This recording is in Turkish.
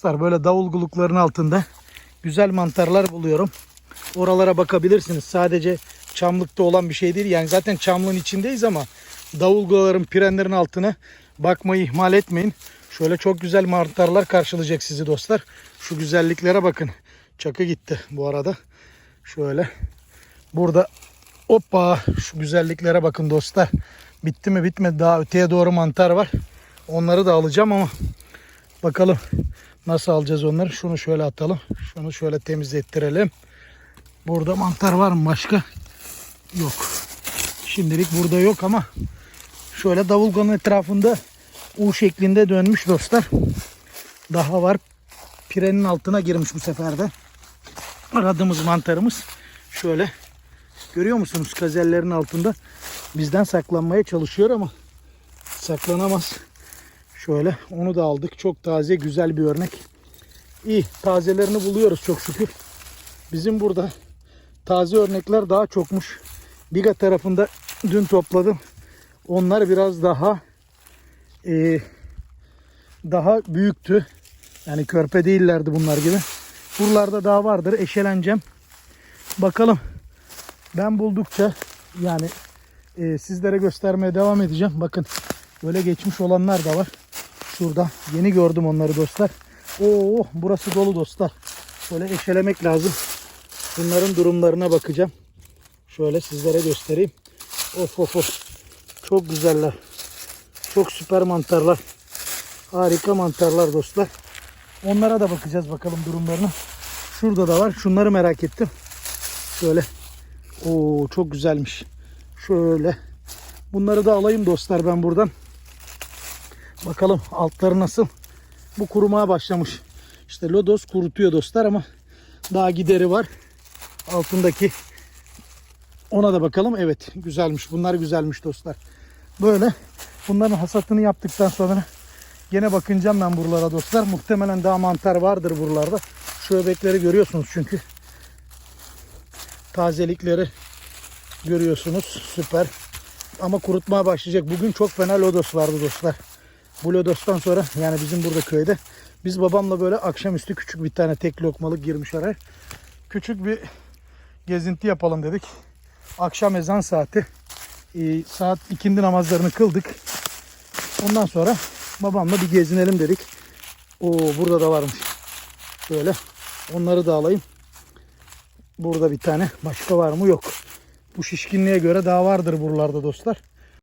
Dostlar böyle davulgulukların altında güzel mantarlar buluyorum. Oralara bakabilirsiniz. Sadece çamlıkta olan bir şey değil. Yani zaten çamlığın içindeyiz ama davulgulaların, pirenlerin altına bakmayı ihmal etmeyin. Şöyle çok güzel mantarlar karşılayacak sizi dostlar. Şu güzelliklere bakın. Çakı gitti bu arada. Şöyle. Burada hoppa şu güzelliklere bakın dostlar. Bitti mi bitmedi daha öteye doğru mantar var. Onları da alacağım ama bakalım nasıl alacağız onları. Şunu şöyle atalım. Şunu şöyle temizlettirelim. Burada mantar var mı başka? Yok. Şimdilik burada yok ama şöyle davulganın etrafında U şeklinde dönmüş dostlar. Daha var. Pirenin altına girmiş bu sefer de. Aradığımız mantarımız şöyle. Görüyor musunuz? Kazellerin altında bizden saklanmaya çalışıyor ama saklanamaz. Şöyle onu da aldık. Çok taze güzel bir örnek. İyi tazelerini buluyoruz çok şükür. Bizim burada taze örnekler daha çokmuş. Biga tarafında dün topladım. Onlar biraz daha e, daha büyüktü. Yani körpe değillerdi bunlar gibi. Buralarda daha vardır. Eşeleneceğim. Bakalım. Ben buldukça yani e, sizlere göstermeye devam edeceğim. Bakın böyle geçmiş olanlar da var. Şurada. Yeni gördüm onları dostlar. Oo burası dolu dostlar. Böyle eşelemek lazım. Bunların durumlarına bakacağım. Şöyle sizlere göstereyim. Of of of. Çok güzeller. Çok süper mantarlar. Harika mantarlar dostlar. Onlara da bakacağız bakalım durumlarına. Şurada da var. Şunları merak ettim. Şöyle. Oo çok güzelmiş. Şöyle. Bunları da alayım dostlar ben buradan. Bakalım altları nasıl. Bu kurumaya başlamış. İşte lodos kurutuyor dostlar ama daha gideri var. Altındaki ona da bakalım. Evet güzelmiş. Bunlar güzelmiş dostlar. Böyle bunların hasatını yaptıktan sonra gene bakınacağım ben buralara dostlar. Muhtemelen daha mantar vardır buralarda. Şu öbekleri görüyorsunuz çünkü. Tazelikleri görüyorsunuz. Süper. Ama kurutmaya başlayacak. Bugün çok fena lodos vardı dostlar. Bu lodostan sonra yani bizim burada köyde biz babamla böyle akşamüstü küçük bir tane tek lokmalık girmiş araya. Küçük bir gezinti yapalım dedik. Akşam ezan saati. Ee, saat ikindi namazlarını kıldık. Ondan sonra babamla bir gezinelim dedik. Oo burada da varmış. Böyle onları da alayım. Burada bir tane. Başka var mı? Yok. Bu şişkinliğe göre daha vardır buralarda dostlar.